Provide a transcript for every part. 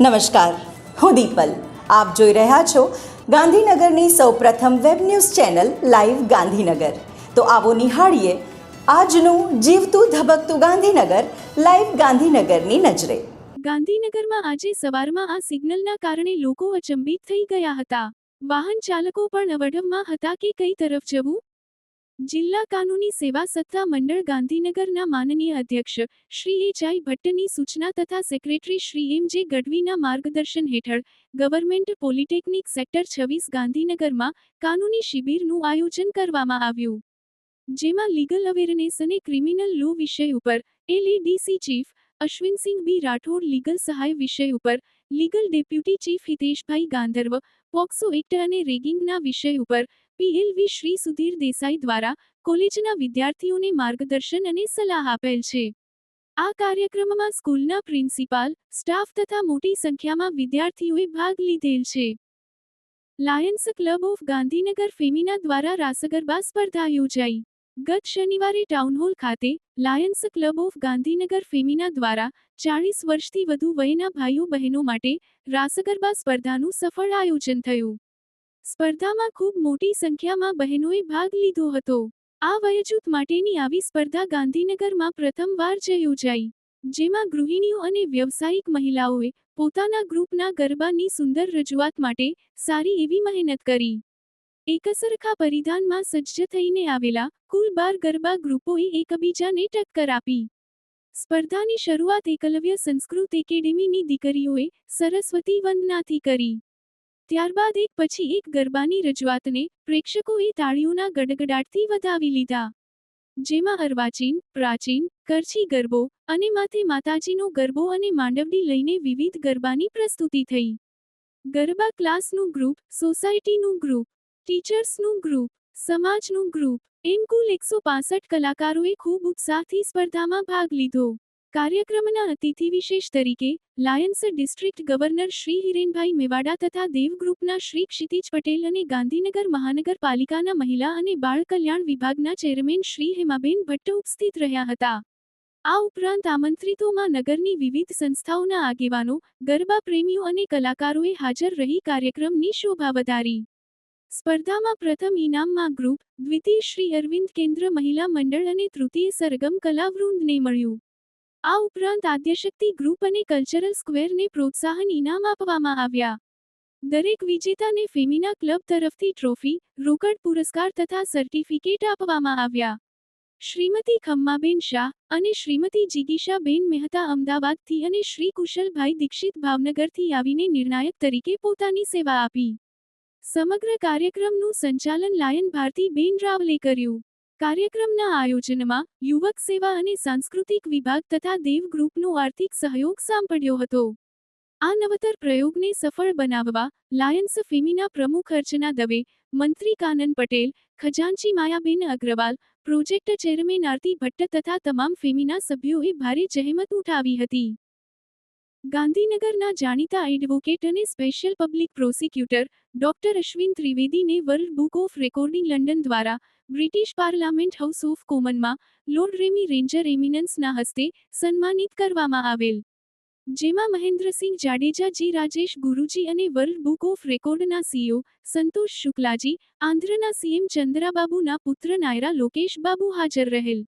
નમસ્કાર. હું દીપલ. આપ જોઈ રહ્યા છો ગાંધીનગરની સૌપ્રથમ web news channel live Gandhinagar. તો આવો નિહાળીએ આજનું જીવતું ધબકતું ગાંધીનગર લાઈવ ગાંધીનગરની નજરે. ગાંધીનગરમાં આજે સવારમાં આ સિગ્નલના કારણે લોકો અચંબિત થઈ ગયા હતા. વાહન ચાલકો પણ અવઢવમાં હતા કે કઈ તરફ જવું? જિલ્લા કાનૂની સેવા સત્તા મંડળ ગાંધીનગરના માનનીય અધ્યક્ષ શ્રી એચ આઈ ભટ્ટની સૂચના તથા સેક્રેટરી શ્રી એમ જે ગઢવીના માર્ગદર્શન હેઠળ ગવર્મેન્ટ પોલિટેકનિક સેક્ટર છવ્વીસ ગાંધીનગરમાં કાનૂની શિબિરનું આયોજન કરવામાં આવ્યું. જેમાં લીગલ અવેરનેસ અને ક્રિમિનલ લો વિષય ઉપર LEDC chief Ashwinsinh B Rathod legal સહાય વિષય ઉપર, legal deputy chief Hiteshbhai Gandharv, POCSO act અને રેગિંગના વિષય ઉપર, પીએલવી શ્રી સુધીર દેસાઈ દ્વારા કોલેજના વિદ્યાર્થીઓને માર્ગદર્શન અને સલાહ આપેલ છે. આ કાર્યક્રમમાં સ્કૂલના પ્રિન્સિપાલ, સ્ટાફ તથા મોટી સંખ્યામાં વિદ્યાર્થીઓએ ભાગ લીધેલ છે. Lions club of Gandhinagar femina દ્વારા રાસગરબા સ્પર્ધા યોજાઈ. ગત શનિવારે ટાઉનહોલ ખાતે lions club of Gandhinagar femina દ્વારા ચાળીસ વર્ષથી વધુ વયના ભાઈઓ બહેનો માટે રાસગરબા સ્પર્ધાનું સફળ આયોજન થયું. સ્પર્ધામાં ખૂબ મોટી સંખ્યામાં બહેનોએ ભાગ લીધો હતો. આ વયજૂથ માટેની આવી સ્પર્ધા ગાંધીનગરમાં પ્રથમવાર જ યોજાઈ, જેમાં ગૃહિણીઓ અને વ્યવસાયિક મહિલાઓએ પોતાના ગ્રુપના ગરબાની સુંદર રજૂઆત માટે સારી એવી મહેનત કરી. એકસરખા પરિધાનમાં સજ્જ થઈને આવેલા કુલ બાર ગરબા ગ્રુપોએ એકબીજાને ટક્કર આપી. સ્પર્ધાની શરૂઆત એકલવ્ય સંસ્કૃત એકેડેમીની દીકરીઓએ સરસ્વતી વંદનાથી કરી. ત્યારબાદ એક પછી એક ગરબાની રજૂઆતને પ્રેક્ષકોએ તાળીઓના ગડગડાટથી વધાવી લીધા. જેમાં અર્વાચીન, પ્રાચીન, કરછી ગરબો અને માથે માતાજીનો ગરબો અને માંડવડી લઈને વિવિધ ગરબાની પ્રસ્તુતિ થઈ. ગરબા ક્લાસનું ગ્રુપ, સોસાયટીનું ગ્રુપ ટીચર્સનું ગ્રુપ સમાજનું ગ્રુપ એમ કુલ એકસો પાસઠ કલાકારોએ ખૂબ ઉત્સાહથી સ્પર્ધામાં ભાગ લીધો. કાર્યક્રમના અતિથિ વિશેષ તરીકે, lions district governor Shri Hirenbhai Mewada તથા દેવ ગ્રુપના શ્રી ક્ષિતિજ પટેલ અને ગાંધીનગર મહાનગરપાલિકાના મહિલા અને બાળ કલ્યાણ વિભાગના ચેરમેન શ્રી હેમાબેન ભટ્ટ ઉપસ્થિત રહ્યા હતા. આ ઉપરાંત આમંત્રિતોમાં નગરની વિવિધ સંસ્થાઓના આગેવાનો, ગરબા પ્રેમીઓ અને કલાકારોએ હાજર રહી કાર્યક્રમની શોભા વધારી. સ્પર્ધામાં પ્રથમ ઇનામમાં ગ્રુપ, દ્વિતીય શ્રી અરવિંદ કેન્દ્ર મહિલા મંડળ અને તૃતીય સરગમ કલાવૃંદને મળ્યું. આ ઉપરાંત આદ્યશક્તિ ગ્રુપ અને કલ્ચરલ સ્ક્વેરને પ્રોત્સાહન ઇનામ આપવામાં આવ્યા. દરેક વિજેતાને ફેમિના ક્લબ તરફથી ટ્રોફી, રોકડ પુરસ્કાર તથા સર્ટિફિકેટ આપવામાં આવ્યા. શ્રીમતી ખમ્માબેન શાહ અને શ્રીમતી જિગીશાબેન મહેતા અમદાવાદથી અને શ્રી કુશલભાઈ દીક્ષિત ભાવનગરથી આવીને નિર્ણાયક તરીકે પોતાની સેવા આપી. સમગ્ર કાર્યક્રમનું સંચાલન લાયન ભારતી બેન રાવલે કર્યું. કાર્યક્રમના આયોજનમાં યુવક સેવા અને સાંસ્કૃતિક વિભાગ તથા દેવ ગ્રુપનો આર્થિક સહયોગ સાંપડ્યો હતો. આ નવતર પ્રયોગને સફળ બનાવવા લાયન્સ ફેમીના પ્રમુખ અર્ચના દવે, મંત્રી કાનન પટેલ, ખજાનચી માયાબેન અગ્રવાલ, પ્રોજેક્ટ ચેરમેન આરતી ભટ્ટ તથા તમામ ફેમીના સભ્યોએ ભારે જહેમત ઉઠાવી હતી. ગાંધીનગરના જાણીતા એડવોકેટ અને special public prosecutor doctor Ashwin ત્રિવેદીને world book of recording London દ્વારા બ્રિટિશ પાર્લામેન્ટ હાઉસ ઓફ કોમનમાં લોર્ડ રેમી રેન્જર એમિનન્સના હસ્તે સન્માનિત કરવામાં આવેલ. જેમાં મહેન્દ્રસિંહ જાડેજા જી, રાજેશ ગુરુજી અને વર્લ્ડ બુક ઓફ રેકોર્ડના સીઓ સંતોષ શુક્લાજી, આંધ્રના સીએમ ચંદ્રાબાબુના પુત્ર નાયરા લોકેશ બાબુ હાજર રહેલ.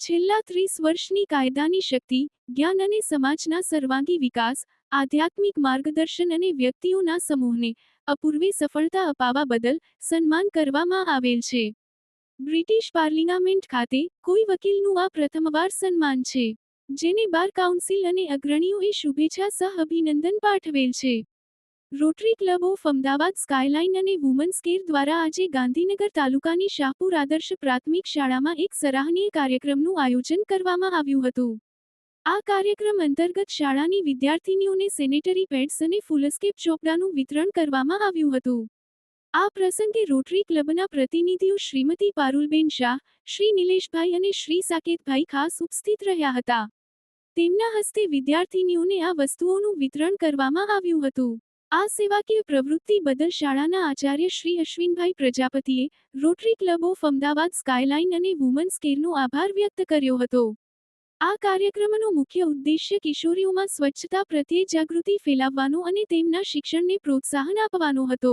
છેલ્લા ત્રીસ વર્ષની કાયદાની શક્તિ, જ્ઞાન અને સમાજના સર્વાંગી વિકાસ, આધ્યાત્મિક માર્ગદર્શન અને વ્યક્તિઓના સમૂહને અપૂર્વે સફળતા અપાવવા બદલ સન્માન કરવામાં આવેલ છે. બ્રિટિશ પાર્લિનામેન્ટ ખાતે કોઈ વકીલનું આ પ્રથમવાર સન્માન છે, જેને બાર કાઉન્સિલ અને અગ્રણીઓએ શુભેચ્છા સહ અભિનંદન પાઠવેલ છે. Rotary club of Ahmedabad skyline અને વુમન્સ કેર દ્વારા આજે ગાંધીનગર તાલુકાની શાહપુર આદર્શ પ્રાથમિક શાળામાં એક સરાહનીય કાર્યક્રમનું આયોજન કરવામાં આવ્યું હતું. આ કાર્યક્રમ અંતર્ગત શાળાની વિદ્યાર્થીનીઓને સેનેટરી પેડ્સ અને ફૂલસ્કેપ ચોપડાનું વિતરણ કરવામાં આવ્યું હતું. આ પ્રસંગે રોટરી ક્લબના પ્રતિનિધિઓ શ્રીમતી પારુલબેન શાહ, શ્રી નિલેશભાઈ અને શ્રી સાકેતભાઈ ખાસ ઉપસ્થિત રહ્યા હતા. તેમના હસ્તે વિદ્યાર્થીનીઓને આ વસ્તુઓનું વિતરણ કરવામાં આવ્યું હતું. આ સેવાકીય પ્રવૃત્તિ બદલ શાળાના આચાર્ય શ્રી અશ્વિનભાઈ પ્રજાપતિએ rotary club of Ahmedabad skyline અને વુમન્સ કેરનો આભાર વ્યક્ત કર્યો હતો. આ કાર્યક્રમનો મુખ્ય ઉદ્દેશ્ય કિશોરીઓમાં સ્વચ્છતા પ્રત્યે જાગૃતિ ફેલાવવાનો અને તેમના શિક્ષણને પ્રોત્સાહન આપવાનો હતો.